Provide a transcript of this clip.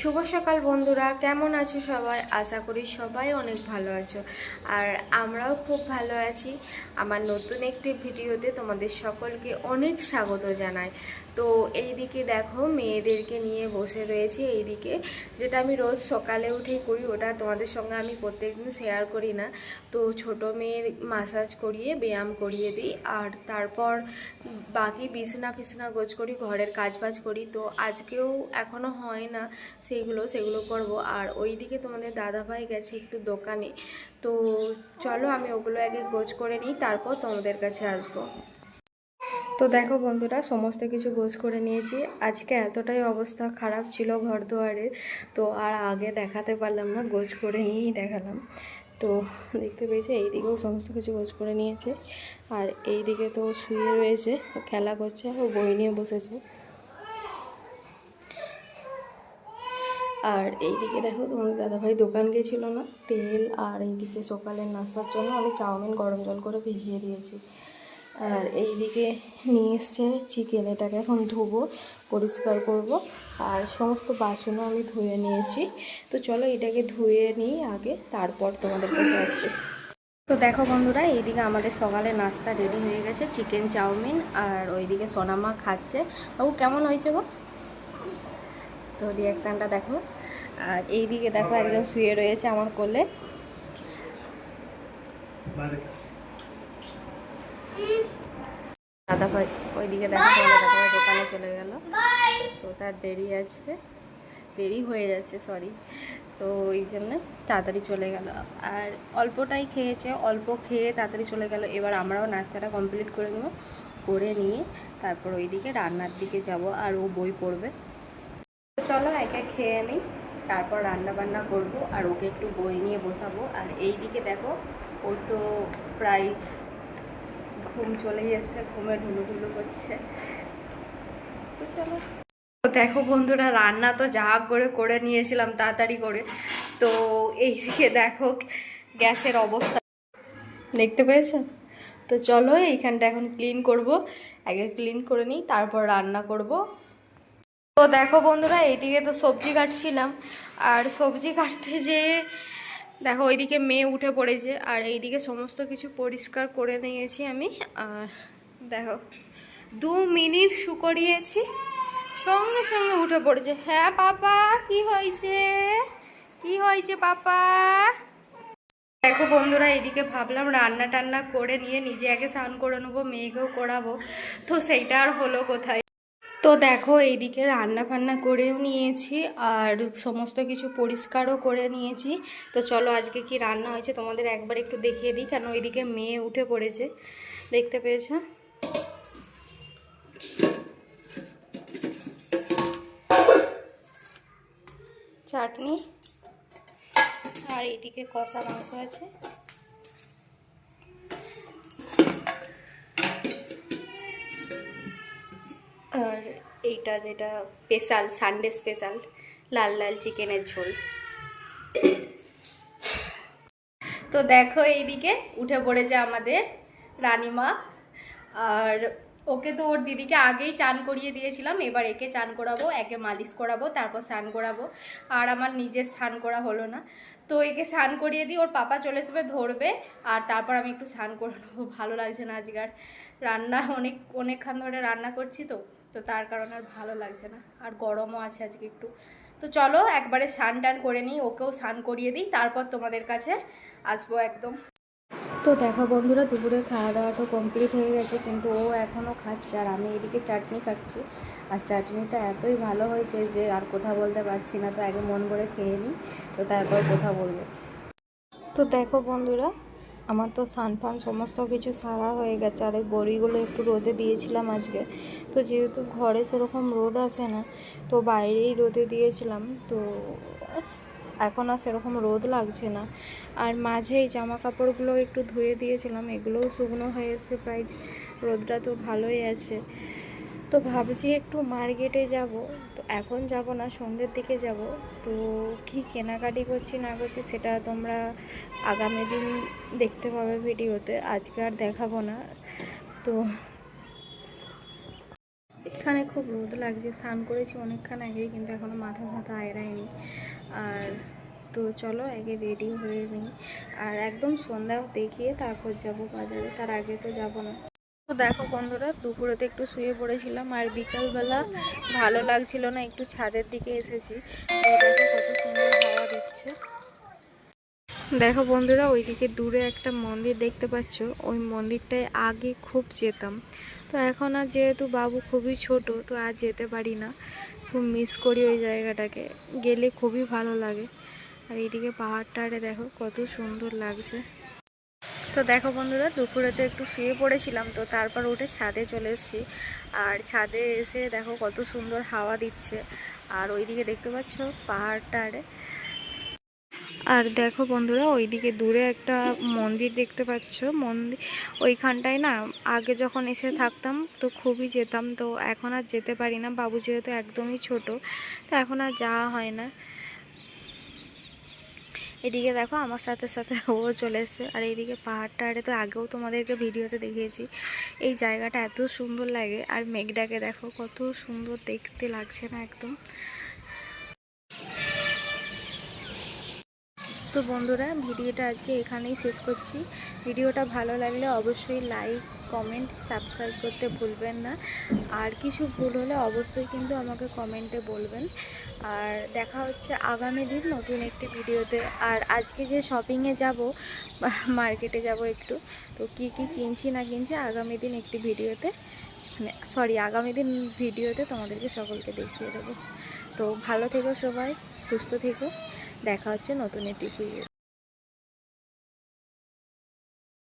শুভ সকাল বন্ধুরা, কেমন আছো সবাই? আশা করি সবাই অনেক ভালো আছো। আর আমরাও খুব ভালো আছি। আমার নতুন একটি ভিডিওতে তোমাদের সকলকে অনেক স্বাগত জানাই। তো এইদিকে দেখো মেয়েদেরকে নিয়ে বসে রয়েছি এইদিকে। যেটা আমি রোজ সকালে উঠেই করি, ওটা তোমাদের সঙ্গে আমি প্রত্যেকদিন শেয়ার করি না। তো ছোট মেয়ের মাসাজ করিয়ে, ব্যায়াম করিয়ে দিই। আর তারপর বাকি বিছনা ফিছনা গোছ করি, ঘরের কাজ বাজ করি। তো আজকেও এখনও হয় না সেইগুলো, সেগুলো করব। আর ওইদিকে তোমাদের দাদাভাই গেছে একটু দোকানে। তো চলো আমি ওগুলো আগে গোছ করে নিই, তারপর তোমাদের কাছে আসব। তো দেখো বন্ধুরা, সমস্ত কিছু গোছ করে নিয়েছি। আজকে এতটাই অবস্থা খারাপ ছিল ঘর দুয়ারে তো আর আগে দেখাতে পারলাম না, গোছ করে নিয়েই দেখালাম। তো দেখতে পেয়েছে, এইদিকেও সমস্ত কিছু গোছ করে নিয়েছে। আর এইদিকে তো শুয়ে রয়েছে, খেলা করছে, ও বই নিয়ে বসেছে। আর এইদিকে দেখো, তোমাদের দাদাভাই দোকান গেছিল না, তেল আর এইদিকে সকালের নাস্তার জন্য আমি চাউমিন গরম জল করে ভিজিয়ে দিয়েছি। আর এইদিকে নিয়ে এসছে চিকেন এটাকে এখন ধুবো, পরিষ্কার করব। আর সমস্ত বাসনও আমি ধুয়ে নিয়েছি। তো চলো এটাকে ধুয়ে নিই আগে, তারপর তোমাদের কাছে আসছি। তো দেখো বন্ধুরা, এইদিকে আমাদের সকালে নাস্তা রেডি হয়ে গেছে চিকেন চাউমিন আর ওইদিকে সোনামা খাচ্ছে। বাবু, কেমন হয়েছে গো? তো রিয়াকশানটা দেখো। আর এইদিকে দেখো একজন শুয়ে রয়েছে আমার কোলে। দাদা ওইদিকে দেখো দোকানে চলে গেল। তো তার দেরি আছে। দেরি হয়ে যাচ্ছে সরি তো ওই জন্য তাড়াতাড়ি চলে গেল। আর অল্পটাই খেয়েছে অল্প খেয়ে তাড়াতাড়ি চলে গেল। এবার আমরাও নাস্তাটা কমপ্লিট করে নেব করে নিয়ে তারপর ওইদিকে রান্নার দিকে যাব আর ও বই পড়বে। তো চলো একা খেয়ে নিই তারপর রান্না বান্না করব আর ওকে একটু বই নিয়ে বসাবো। আর এই দিকে দেখো ও তো প্রায় ঘুম চলেই এসছে ঘুমে ঢুলু ঢুলু করছে। তো চলো। দেখো বন্ধুরা, রান্না তো যা করে করে নিয়েছিলাম তাড়াতাড়ি করে। তো এইদিকে দেখো, গ্যাসের অবস্থা। দেখতে পেয়েছ? তো চলো, এইখানটা এখন ক্লিন করব। আগে ক্লিন করে নিই, তারপর রান্না করব। তো দেখো বন্ধুরা, এইদিকে তো সবজি কাটছিলাম। আর সবজি কাটতে যে দেখো, ওইদিকে মেয়ে উঠে পড়েছে, আর এইদিকে সমস্ত কিছু পরিষ্কার করে নিয়েছি আমি। আর দেখো, দু মিনিট শুকরিয়েছি, সঙ্গে সঙ্গে উঠে পড়েছে। হ্যাঁ পাপা, কি হয়েছে? কি হয়েছে, পাপা? দেখো বন্ধুরা, এইদিকে ভাবলাম রান্না টান্না করে নিয়ে নিজে আগে স্নান করে নেব, মেয়েকেও করাবো। তো সেইটা আর হলো কোথায়? তো দেখো, এইদিকে রান্না ফান্না করেও নিয়েছি আর সমস্ত কিছু পরিষ্কারও করে নিয়েছি। তো চলো আজকে কি রান্না হয়েছে তোমাদের একবার একটু দেখিয়ে দিই, কেন ওইদিকে মেয়ে উঠে পড়েছে। দেখতে পেয়েছ? চাটনি। আর এইদিকে কষা মাংস আছে আর এইটা যেটা স্পেশাল সানডে স্পেশাল, লাল লাল চিকেনের ঝোল। তো দেখো এইদিকে উঠে পড়েছে আমাদের রানিমা। আর ওকে তো ওর দিদিকে আগেই চান করিয়ে দিয়েছিলাম, এবার একে চান করাবো, একে মালিশ করাবো, তারপর স্নান করাবো। আর আমার নিজের স্নান করা হলো না। তো একে স্নান করিয়ে দিই ওর পাপা চলে আসবে ধরবে, আর তারপর আমি একটু স্নান করে নেব। ভালো লাগছে না আজকে রান্না অনেক, অনেকক্ষণ ধরে রান্না করছি তো। তো তার কারণে আর ভালো লাগছে না। আর গরমও আছে আজকে একটু। তো চলো একবারে স্নান টান করে নিই, ওকেও স্নান করিয়ে দিই, তারপর তোমাদের কাছে আসব একদম। তো দেখো বন্ধুরা, দুপুরের খাওয়া দাওয়াটা কমপ্লিট হয়ে গেছে, কিন্তু ও এখনও খাচ্ছে আর আমি এদিকে চাটনি কাটছি আর চাটনিটা এতই ভালো হয়েছে যে আর কথা বলতে পারছি না, তো আগে মন করে খেয়ে নিই, তো তারপর কথা বলব। তো দেখো বন্ধুরা আমার তো সানফান সমস্ত কিছু সারা হয়ে গেছে। আর এই বড়িগুলো একটু রোদে দিয়েছিলাম আজকে। তো যেহেতু ঘরে সেরকম রোদ আসে না, তো বাইরেই রোদে দিয়েছিলাম। তো এখন আর সেরকম রোদ লাগছে না। আর মাঝেই জামা কাপড়গুলো একটু ধুয়ে দিয়েছিলাম। এগুলোও শুকনো হয়ে এসে প্রায় রোদটা তো ভালোই আছে। তো ভাবছি একটু মার্কেটে যাব। তো এখন যাব না, সন্ধ্যের দিকে যাব। তো কি কেনাকাটি করছি না করছি সেটা তোমরা আগামী দিন দেখতে পাবে ভিডিওতে, আজকে আর দেখাবো না। তো এখানে খুব রোদ লাগছে, স্নান করেছি অনেকক্ষণ আগে, কিন্তু এখনও মাথা ফাথা আয়রায়নি আর তো চলো আগে রেডি হয়ে নিই। আর একদম সন্ধ্যা দেখিয়ে তারপর যাব বাজারে, তার আগে তো যাব না। তো দেখো বন্ধুরা, দুপুরেতে একটু শুয়ে পড়েছিলাম আর বিকালবেলা ভালো লাগছিল না, একটু ছাদের দিকে এসেছি। তো দেখো কত সুন্দর হাওয়া দিচ্ছে। দেখো বন্ধুরা, ওইদিকে দূরে একটা মন্দির দেখতে পাচ্ছ। ওই মন্দিরটায় আগে খুব যেতাম। তো এখন আর যেহেতু বাবু খুবই ছোট, তো আর যেতে পারি না। খুব মিস করি ওই জায়গাটাকে। গেলে খুবই ভালো লাগে। আর এইদিকে পাহাড়টারে দেখো, কত সুন্দর লাগছে। তো দেখো বন্ধুরা দুপুরেতে একটু শুয়ে পড়েছিলাম, তো তারপর উঠে ছাদে চলে এসেছি। আর ছাদে এসে দেখো কত সুন্দর হাওয়া দিচ্ছে। আর ওইদিকে দেখতে পাচ্ছ পাহাড়টারে আর। দেখো বন্ধুরা, ওইদিকে দূরে একটা মন্দির দেখতে পাচ্ছ। মন্দির ওইখানটায় না, আগে যখন এসে থাকতাম তো খুবই যেতাম, তো এখন আর যেতে পারি না। বাবু যেহেতু একদমই ছোট, তো এখন আর যাওয়া হয় না। এদিকে দেখো আমার সাথে সাথে ও চলে এসছে। আর এইদিকে পাহাড়টা আরে তো আগেও তোমাদেরকে ভিডিওতে দেখিয়েছি। এই জায়গাটা এত সুন্দর লাগে। আর মেঘটাকে দেখো, কত সুন্দর দেখতে লাগছে না একদম। তো বন্ধুরা, ভিডিওটা আজকে এখানেই শেষ করছি। ভিডিওটা ভালো লাগলে অবশ্যই লাইক কমেন্ট সাবস্ক্রাইব করতে ভুলবেন না। আর কিছু ভুল হলে অবশ্যই কিন্তু আমাকে কমেন্টে বলবেন। আর দেখা হচ্ছে আগামী দিন নতুন একটি ভিডিওতে। আর আজকে যে শপিংয়ে যাব মার্কেটে যাব একটু, তো কি কি কিনছি না কিনছি আগামী দিন একটি ভিডিওতে মানে সরি আগামী দিন ভিডিওতে তোমাদেরকে সকলকে দেখিয়ে দেবো। তো ভালো থেকো সবাই, সুস্থ থেকো, দেখা হচ্ছে নতুন একটি ভিডিও